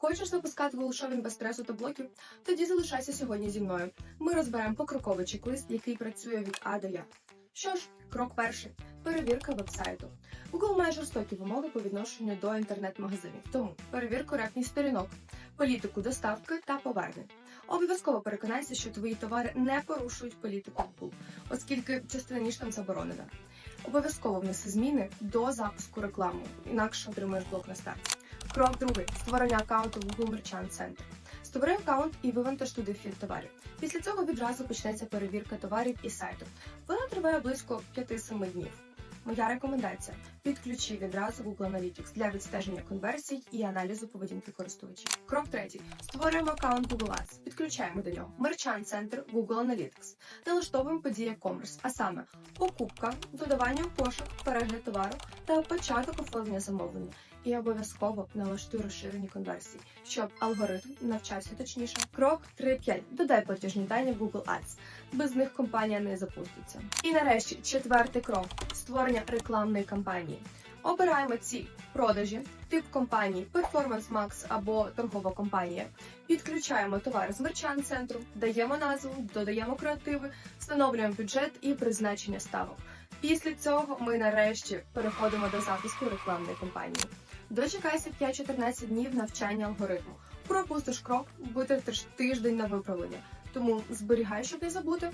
Хочеш запускати голошовінг без стресу та блоків? Тоді залишайся сьогодні зі мною. Ми розберемо покроковий чек-лист, який працює від А до Я. Що ж, крок перший перевірка вебсайту. Google має жорстокі вимоги по відношенню до інтернет-магазинів, тому перевір коректність сторінок, політику доставки та повернень. Обов'язково переконайся, що твої товари не порушують політику Google, оскільки частина ніж там заборонена. Обов'язково внеси зміни до запуску реклами, інакше отримаєш блок на старті. Крок другий створення аккаунту в Google Merchant Center. Створи аккаунт і вивантаж туди філ товарів. Після цього відразу почнеться перевірка товарів і сайту. Вона триває близько 5-7 днів. Моя рекомендація: підключи відразу Google Analytics для відстеження конверсій і аналізу поведінки користувачів. Крок третій: створюємо аккаунт Google Ads. Підключаємо до нього Merchant Center Google Analytics. Налаштовуємо події e-commerce, а саме покупка, додавання пошук, перегляд товару та початок оформлення замовлення. І обов'язково налаштуй розширені конверсії, щоб алгоритм навчався точніше. Крок 3.5. Додай платіжні дані в Google Ads. Без них компанія не запуститься. І нарешті четвертий крок створення рекламної кампанії. Обираємо ціль продажі, тип компанії, Performance Max або торгова компанія. Підключаємо товар з мерчант центру, даємо назву, додаємо креативи, встановлюємо бюджет і призначення ставок. Після цього ми нарешті переходимо до запуску рекламної кампанії. Дочекайся 5-14 днів навчання алгоритму. Пропустиш крок, витратиш тиждень на виправлення. Тому зберігай, щоб не забути.